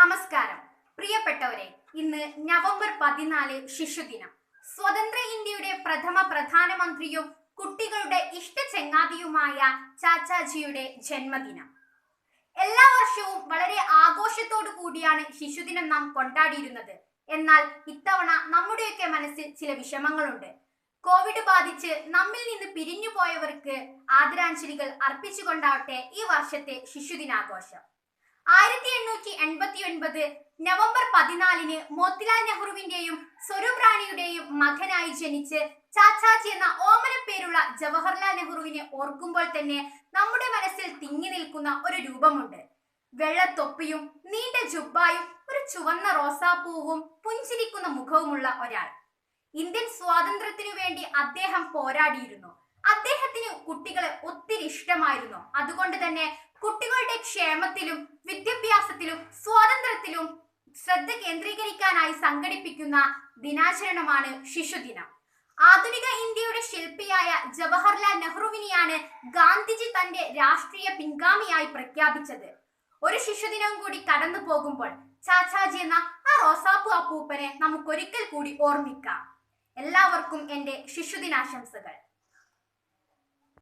നമസ്കാരം. പ്രിയപ്പെട്ടവരെ ഇന്ന് നവംബർ പതിനാല് ശിശുദിനം. സ്വതന്ത്ര ഇന്ത്യയുടെ പ്രഥമ പ്രധാനമന്ത്രിയും കുട്ടികളുടെ ഇഷ്ട ചെങ്ങാതിയുമായ ചാച്ചാജിയുടെ ജന്മദിനം. എല്ലാ വർഷവും വളരെ ആഘോഷത്തോടു കൂടിയാണ് ശിശുദിനം നാം കൊണ്ടാടിയിരുന്നത്. എന്നാൽ ഇത്തവണ നമ്മുടെയൊക്കെ മനസ്സിൽ ചില വിഷമങ്ങളുണ്ട്. കോവിഡ് ബാധിച്ച് നമ്മിൽ നിന്ന് പിരിഞ്ഞു പോയവർക്ക് ആദരാഞ്ജലികൾ അർപ്പിച്ചുകൊണ്ടാവട്ടെ ഈ വർഷത്തെ ശിശുദിനാഘോഷം. ആയിരത്തി എണ്ണൂറ്റി എൺപത്തി ഒൻപത് നവംബർ പതിനാലിന് മോത്തിലാൽ നെഹ്റുവിന്റെയും സ്വരൂപ് റാണിയുടെയും മകനായി ജനിച്ച് ചാച്ചാജി എന്ന ഓമന പേരുള്ള ജവഹർലാൽ നെഹ്റുവിനെ ഓർക്കുമ്പോൾ തന്നെ നമ്മുടെ മനസ്സിൽ തിങ്ങി നിൽക്കുന്ന ഒരു രൂപമുണ്ട്. വെള്ളത്തൊപ്പിയും നീണ്ട ജുബ്ബായും ഒരു ചുവന്ന റോസാപ്പൂവും പുഞ്ചിരിക്കുന്ന മുഖവുമുള്ള ഒരാൾ. ഇന്ത്യൻ സ്വാതന്ത്ര്യത്തിനു വേണ്ടി അദ്ദേഹം പോരാടിയിരുന്നു. അദ്ദേഹത്തിന് കുട്ടികളെ ഒത്തിരി ഇഷ്ടമായിരുന്നു. അതുകൊണ്ട് തന്നെ കുട്ടികളുടെ ക്ഷേമത്തിലും വിദ്യാഭ്യാസത്തിലും സ്വാതന്ത്ര്യത്തിലും ശ്രദ്ധ കേന്ദ്രീകരിക്കാനായി സംഘടിപ്പിക്കുന്ന ദിനാചരണമാണ് ശിശുദിനം. ആധുനിക ഇന്ത്യയുടെ ശില്പിയായ ജവഹർലാൽ നെഹ്റുവിനെയാണ് ഗാന്ധിജി തന്റെ രാഷ്ട്രീയ പിൻഗാമിയായി പ്രഖ്യാപിച്ചത്. ഒരു ശിശുദിനം കൂടി കടന്നു പോകുമ്പോൾ ചാച്ചാജി എന്ന ആ റോസാപ്പു അപ്പൂപ്പനെ നമുക്കൊരിക്കൽ കൂടി ഓർമ്മിക്കാം. എല്ലാവർക്കും എന്റെ ശിശുദിനാശംസകൾ.